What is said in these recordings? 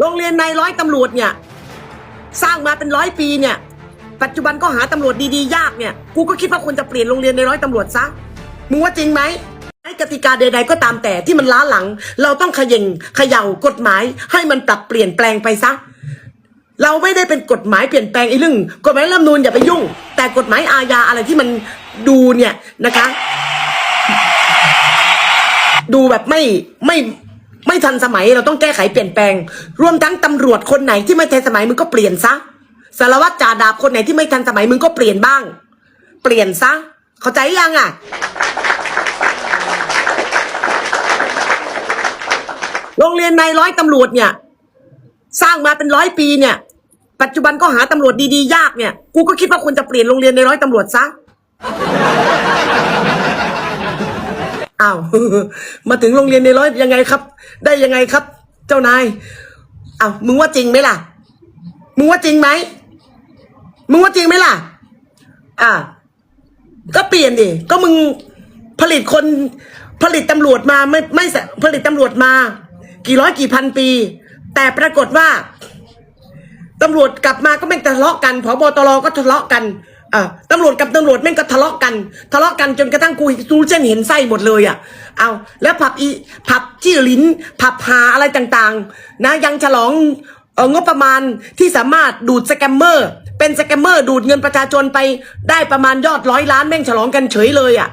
โรงเรียนนายร้อยตำรวจเนี่ย สร้างมาเป็นร้อยปีเนี่ย ปัจจุบันก็หาตำรวจดีๆ ยากเนี่ย กูก็คิดว่าควรจะเปลี่ยนโรงเรียนในร้อยตำรวจซะมึงว่าจริงไหมไอ้กติกาใด ๆ ก็ตามแต่ที่มันล้าหลัง เราต้องขย่งขย่ากฎหมาย ให้มันปรับเปลี่ยนแปลงไปซะเราไม่ได้เป็นกฎหมายเปลี่ยนแปลงไอ้เรื่องกฎหมายรัฐมนูญอย่าไปยุ่ง แต่กฎหมายอาญาอะไรที่มันดูเนี่ยนะคะ ดูแบบไม่ไม่ ไม่ทันสมัยเราต้องแก้ไขเปลี่ยนแปลง รวมทั้งตำรวจคนไหนที่ไม่ทันสมัยมึงก็เปลี่ยนซะสารวัตรจ่าดาบคนไหนที่ไม่ทันสมัยมึงก็เปลี่ยนบ้าง เปลี่ยนซะ เข้าใจยังอะโรงเรียนนายร้อยตำรวจเนี่ย สร้างมาเป็นร้อยปีเนี่ย ปัจจุบันก็หาตำรวจดีๆ ยากเนี่ย กูก็คิดว่าควรจะเปลี่ยนโรงเรียนในร้อยตำรวจซะ อ้าว มาถึงโรงเรียนในร้อยยังไงครับ ได้ยังไงครับ เจ้านายอ้าวมึงว่าจริงไหมล่ะ มึงว่าจริงไหมมึงว่าจริงไหมล่ะ อ่า ก็เปลี่ยนดิก็มึงผลิตคนผลิตตำรวจมาไม่ไม่ผลิตตำรวจมา กี่ร้อยกี่พันปี แต่ปรากฏว่าตำรวจกลับมาก็แม่ทะเลาะกันผบตรก็ทะเลาะกัน อ่าตำรวจกับตำรวจแม่งก็ทะเลาะกัน ทะเลาะกันจนกระทั่งกูรู้เส้นเห็นไส้หมดเลยอะ เอาแล้วผับอีผับจี้ลิ้น ผับหาอะไรต่างๆ นะยังฉลองเอองบประมาณที่สามารถดูดสแกมเมอร์ เป็นสแกมเมอร์ดูดเงินประชาชนไปได้ประมาณยอดร้อยล้านแม่งฉลองกันเฉยเลยอะ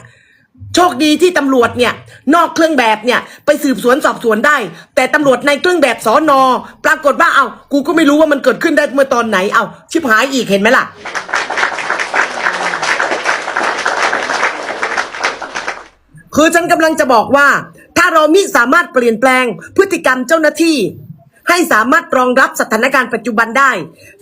โชคดีที่ตำรวจเนี่ย นอกเครื่องแบบเนี่ย ไปสืบสวนสอบสวนได้ แต่ตำรวจในเครื่องแบบสอนอปรากฏว่าเอากูก็ไม่รู้ว่ามันเกิดขึ้นได้เมื่อตอนไหนเอาชิบหายอีกเห็นไหมล่ะ คือฉันกำลังจะบอกว่า ถ้าเรามิสามารถเปลี่ยนแปลงพฤติกรรมเจ้าหน้าที่ ให้สามารถรองรับสถานการณ์ปัจจุบันได้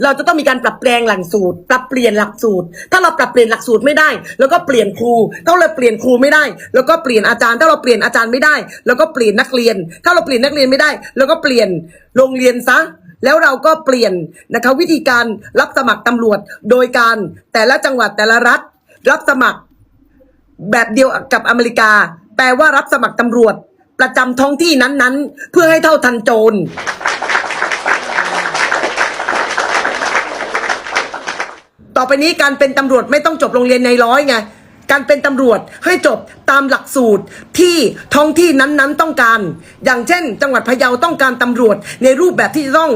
เราจะต้องมีการปรับแปลงหลักสูตร ปรับเปลี่ยนหลักสูตร ถ้าเราปรับเปลี่ยนหลักสูตรไม่ได้ แล้วก็เปลี่ยนครูถ้าเราเปลี่ยนครูไม่ได้ แล้วก็เปลี่ยนอาจารย์ ถ้าเราเปลี่ยนอาจารย์ไม่ได้ แล้วก็เปลี่ยนนักเรียน ถ้าเราเปลี่ยนนักเรียนไม่ได้ แล้วก็เปลี่ยนโรงเรียนซะแล้วเราก็เปลี่ยนนะคะวิธีการรับสมัครตำรวจ โดยการแต่ละจังหวัดแต่ละรัฐ รับสมัคร แบบเดียวกับอเมริกา แปลว่ารับสมัครตำรวจ ประจำท้องที่นั้นๆ เพื่อให้เท่าทันโจรต่อไปนี้การเป็นตำรวจไม่ต้องจบโรงเรียนในร้อยไง การเป็นตำรวจให้จบตามหลักสูตรที่ท้องที่นั้นๆต้องการ อย่างเช่น จังหวัดพะเยาต้องการตำรวจในรูปแบบที่ต้อง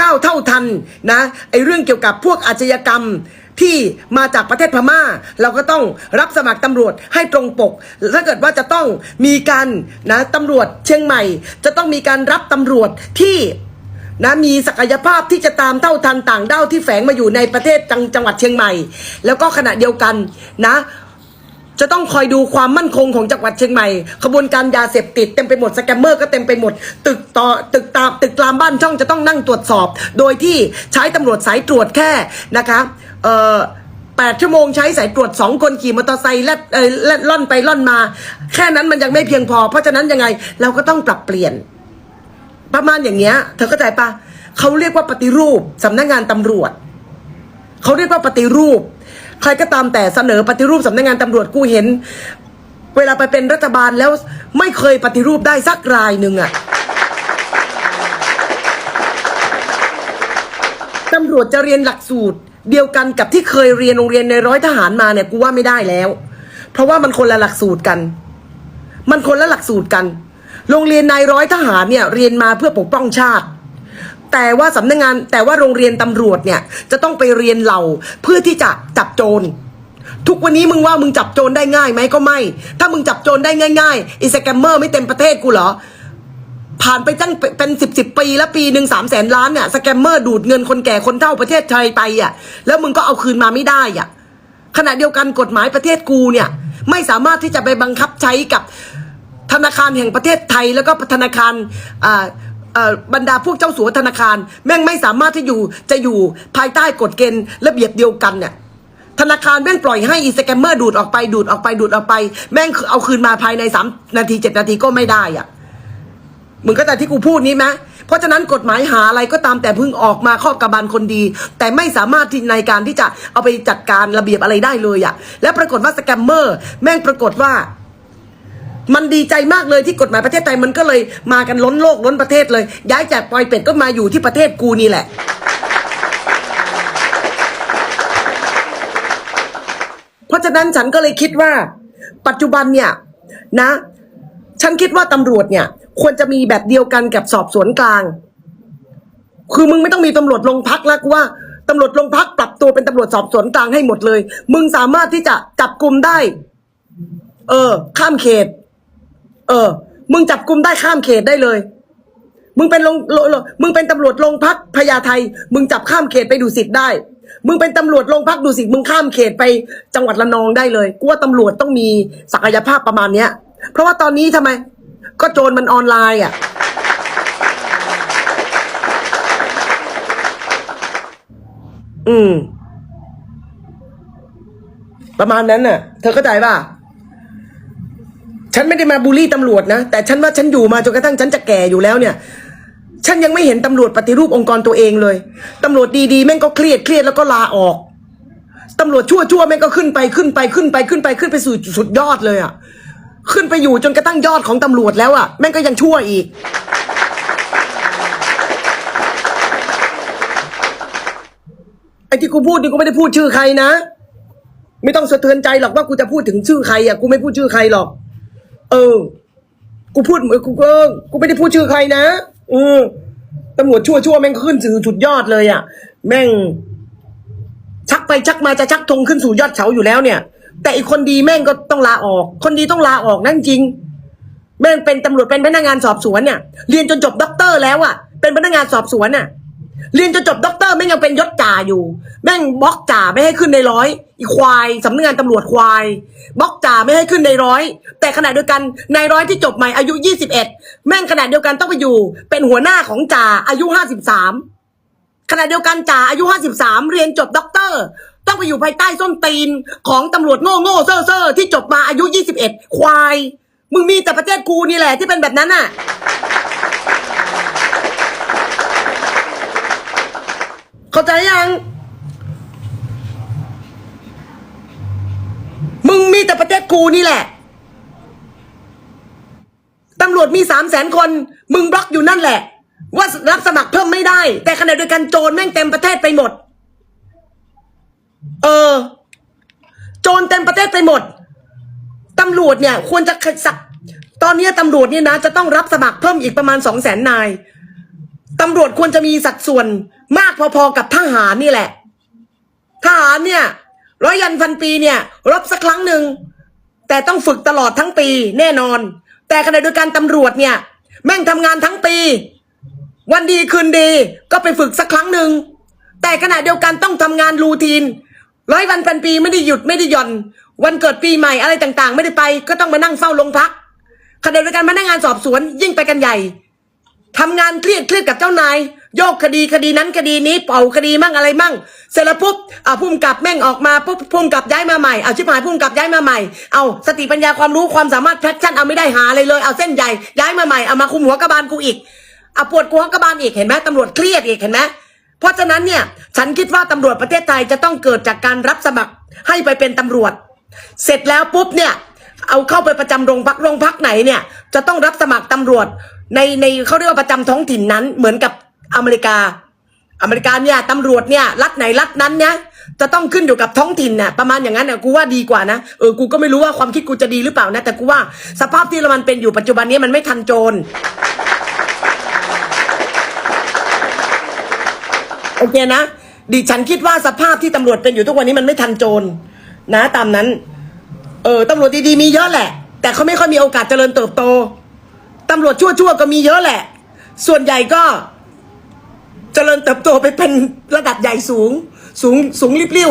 ก้าวเท่าทันนะไอเรื่องเกี่ยวกับพวกอาชญากรรม ที่มาจากประเทศพม่า เราก็ต้องรับสมัครตำรวจให้ตรงปก ถ้าเกิดว่าจะต้องมีการนะตำรวจเชียงใหม่ จะต้องมีการรับตำรวจที่นะมีศักยภาพที่จะตามเท่าทันต่างด้าวที่แฝงมาอยู่ในประเทศจังจังหวัดเชียงใหม่ แล้วก็ขณะเดียวกันนะ จะต้องคอยดูความมั่นคงของจังหวัดเชียงใหม่ ขบวนการยาเสพติดเต็มไปหมดสแกมเมอร์ก็เต็มไปหมด ตึกต่อตึกตามตึกตามบ้านช่องจะต้องนั่งตรวจสอบ โดยที่ใช้ตำรวจสายตรวจแค่นะคะเอ่อแปดชั่วโมงใช้สายตรวจสองคนขี่มอเตอร์ไซค์และเอ่อและล่อนไปล่อนมา แค่นั้นมันยังไม่เพียงพอ เพราะฉะนั้นยังไงเราก็ต้องปรับเปลี่ยน ประมาณอย่างเงี้ย เธอเข้าใจปะเขาเรียกว่าปฏิรูปสำนักงานตำรวจเขาเรียกว่าปฏิรูป ใครก็ตามแต่เสนอปฏิรูปสำนักงานตำรวจกูเห็น เวลาไปเป็นรัฐบาลแล้วไม่เคยปฏิรูปได้สักรายหนึ่งอะตำรวจจะเรียนหลักสูตร เดียวกันกับที่เคยเรียนโรงเรียนในร้อยทหารมาเนี่ยกูว่าไม่ได้แล้ว เพราะว่ามันคนละหลักสูตรกัน มันคนละหลักสูตรกัน โรงเรียนนายร้อยทหารเนี่ยเรียนมาเพื่อปกป้องชาติ แต่ว่าสำนักงานแต่ว่าโรงเรียนตำรวจเนี่ยจะต้องไปเรียนเหล่าเพื่อที่จะจับโจรทุกวันนี้มึงว่ามึงจับโจรได้ง่ายไหมก็ไม่ ถ้ามึงจับโจรได้ง่ายๆอีสแกมเมอร์ไม่เต็มประเทศกูเหรอ ผ่านไปตั้งเป็นสิบสิบปีแล้วปีหนึ่งสามแสนล้านเนี่ยสแกมเมอร์ดูดเงินคนแก่คนเฒ่าประเทศไทยไปอะ แล้วมึงก็เอาคืนมาไม่ได้อะ ขณะเดียวกันกฎหมายประเทศกูเนี่ย ไม่สามารถที่จะไปบังคับใช้กับธนาคารแห่งประเทศไทยแล้วก็ธนาคารอ่า บรรดาพวกเจ้าสัวธนาคาร แม่งไม่สามารถที่อยู่จะอยู่ภายใต้กฎเกณฑ์ระเบียบเดียวกันเนี่ยธนาคารแม่งปล่อยให้อีสแกมเมอร์ดูดออกไปดูดออกไปดูดออกไป แม่งเอาคืนมาภายในสามนาทีเจ็ดนาทีก็ไม่ได้อะมึงก็แต่ที่กูพูดนี้ไหมเพราะฉะนั้นกฎหมายหาอะไรก็ตามแต่พิ่งออกมาครอบกบาลคนดี แต่ไม่สามารถที่ในการที่จะเอาไปจัดการระเบียบอะไรได้เลยอะและปรากฏว่าสแกมเมอร์ แม่งปรากฏว่า มันดีใจมากเลยที่กฎหมายประเทศไทยมันก็เลยมากันล้นโลกล้นประเทศเลย ย้ายจากปอยเป็ดก็มาอยู่ที่ประเทศกูนี่แหละเพราะฉะนั้นฉันก็เลยคิดว่า ปัจจุบันเนี่ยนะ ฉันคิดว่าตำรวจเนี่ย ควรจะมีแบบเดียวกันกับสอบสวนกลาง คือมึงไม่ต้องมีตำรวจโรงพักแล้วกูว่าตำรวจโรงพักปรับตัวเป็นตำรวจสอบสวนกลางให้หมดเลย มึงสามารถที่จะจับกลุ่มได้ เออ ข้ามเขต เออ มึงจับกลุ่มได้ข้ามเขตได้เลย มึงเป็นลงลโลมึงเป็นตำรวจโรงพักพญาไทมึงจับข้ามเขตไปดูสิทธิ์ได้ มึงเป็นตำรวจโรงพักดูสิทธิ์มึงข้ามเขตไปจังหวัดระนองได้เลยกูว่าตำรวจต้องมีศักยภาพประมาณเนี้ย เพราะว่าตอนนี้ทำไม ก็โจรมันออนไลน์อะอืม ประมาณนั้นน่ะ เธอเข้าใจป่ะ ฉันไม่ได้มาบูลลี่ตำรวจนะ แต่ฉันว่าฉันอยู่มาจนกระทั่งฉันจะแก่อยู่แล้วเนี่ย ฉันยังไม่เห็นตำรวจปฏิรูปองค์กรตัวเองเลยตำรวจดีๆแม่งก็เครียดเครียดแล้วก็ลาออกตำรวจชั่วชั่วๆแม่งก็ขึ้นไปขึ้นไปขึ้นไปขึ้นไปขึ้นไปสู่สุดยอดเลยอะ่ะ ขึ้นไปอยู่จนกระทั่งยอดของตำรวจแล้วอะ่ะแม่งก็ยังชั่วอีก ไอ้ที่กูพูดนี่กูไม่ได้พูดชื่อใครนะ ไม่ต้องสะเทือนใจหรอกว่ากูจะพูดถึงชื่อใครอะกูไม่พูดชื่อใครหรอก เออ กูพูดเหมือนกูก็กูไม่ได้พูดชื่อใครนะเออตำรวจชั่วชั่วแม่งขึ้นสู่สุดยอดเลยอะ แม่ง ชักไปชักมาจะชักธงขึ้นสู่ยอดเสาอยู่แล้วเนี่ย แต่อีกคนดีแม่งก็ต้องลาออก คนดีต้องลาออกนั่นจริง แม่งเป็นตำรวจเป็นพนักงานสอบสวนเนี่ย เรียนจนจบด็อกเตอร์แล้วอะ เป็นพนักงานสอบสวนน่ะ เรียนจนจบด็อกเตอร์แม่งยังเป็นยศจ่าอยู่ แม่งบล็อกจ่าไม่ให้ขึ้นในร้อยอีควายสำนักงานตำรวจควายบล็อกจ่าไม่ให้ขึ้นในร้อย แต่ขณะเดียวกันนายร้อยที่จบใหม่อายุ 21 แม่งขณะเดียวกันต้องไปอยู่ เป็นหัวหน้าของจ่าอายุ 53 ขณะเดียวกันจ่าอายุ 53 เรียนจบด็อกเตอร์ ต้องไปอยู่ภายใต้ส้นตีนของตำรวจโง่โง่เซ่อเซ่อที่จบมาอายุ 21 ควาย มึงมีแต่ประเทศกูนี่แหละที่เป็นแบบนั้นน่ะ เข้าใจยัง มึงมีแต่ประเทศกูนี่แหละ ตำรวจมีสามแสนคน มึงบล็อกอยู่นั่นแหละ ว่ารับสมัครเพิ่มไม่ได้ แต่ขณะเดียวกันโจรแม่งเต็มประเทศไปหมด เออ โจรเต็มประเทศไปหมด ตำรวจเนี่ย ควรจะสักตอนนี้ตำรวจเนี่ยนะ จะต้องรับสมัครเพิ่มอีกประมาณสองแสนนาย ตำรวจควรจะมีสัดส่วนมากพอๆกับทหารนี่แหละ ทหารเนี่ย ร้อยยันพันปีเนี่ย รบสักครั้งหนึ่ง แต่ต้องฝึกตลอดทั้งปีแน่นอน แต่ขณะเดียวกันตำรวจเนี่ย แม่งทำงานทั้งปี วันดีคืนดีก็ไปฝึกสักครั้งหนึ่ง แต่ขณะเดียวกันต้องทำงานรูทีน ร้อยวันพันปีไม่ได้หยุดไม่ได้หย่อน วันเกิดปีใหม่อะไรต่างๆ ไม่ได้ไป ก็ต้องมานั่งเฝ้าโรงพักขณะเดียวกันพนักงานสอบสวนยิ่งไปกันใหญ่ ทำงานเครียดเครียดกับเจ้านายโยกคดีคดีนั้นคดีนี้เป่าคดีมั่งอะไรมั่ง เสร็จแล้วปุ๊บอ่าพุ่มกับแม่งออกมาปุ๊บพุ่มกับย้ายมาใหม่เอาชิบหายพุ่มกับย้ายมาใหม่เอาสติปัญญาความรู้ความสามารถแพชชั่นเอาไม่ได้หาอะไรเลยเอาเส้นใหญ่ย้ายมาใหม่เอามาคุมหัวกระบาลกูอีกเอาปวดหัวกระบาลอีกเห็นไหมตำรวจเครียดอีกเห็นไหมเพราะฉะนั้นเนี่ยฉันคิดว่าตำรวจประเทศไทยจะต้องเกิดจากการรับสมัครให้ไปเป็นตำรวจ เสร็จแล้วปุ๊บเนี่ยเอาเข้าไปประจำโรงพักโรงพักไหนเนี่ยจะต้องรับสมัครตำรวจ ในในเขาเรียกว่าประจำท้องถิ่นนั้น เหมือนกับอเมริกา อเมริกาเนี่ยตำรวจเนี่ยรัฐไหนรัฐนั้นเนี่ยจะต้องขึ้นอยู่กับท้องถิ่นน่ะประมาณอย่างนั้นน่ะกูว่าดีกว่านะเออกูก็ไม่รู้ว่าความคิดกูจะดีหรือเปล่านะ แต่กูว่าสภาพที่มันเป็นอยู่ปัจจุบันนี้มันไม่ทันโจรโอเคนะดิฉันคิดว่าสภาพที่ตำรวจเป็นอยู่ทุกวันนี้มันไม่ทันโจรนะ ตามนั้น เออตำรวจดีๆมีเยอะแหละ แต่เขาไม่ค่อยมีโอกาสเจริญเติบโต ตำรวจชั่วๆก็มีเยอะแหละ ส่วนใหญ่ก็เจริญเติบโตไปเป็นระดับใหญ่สูง สูงสูงริบลิ่ว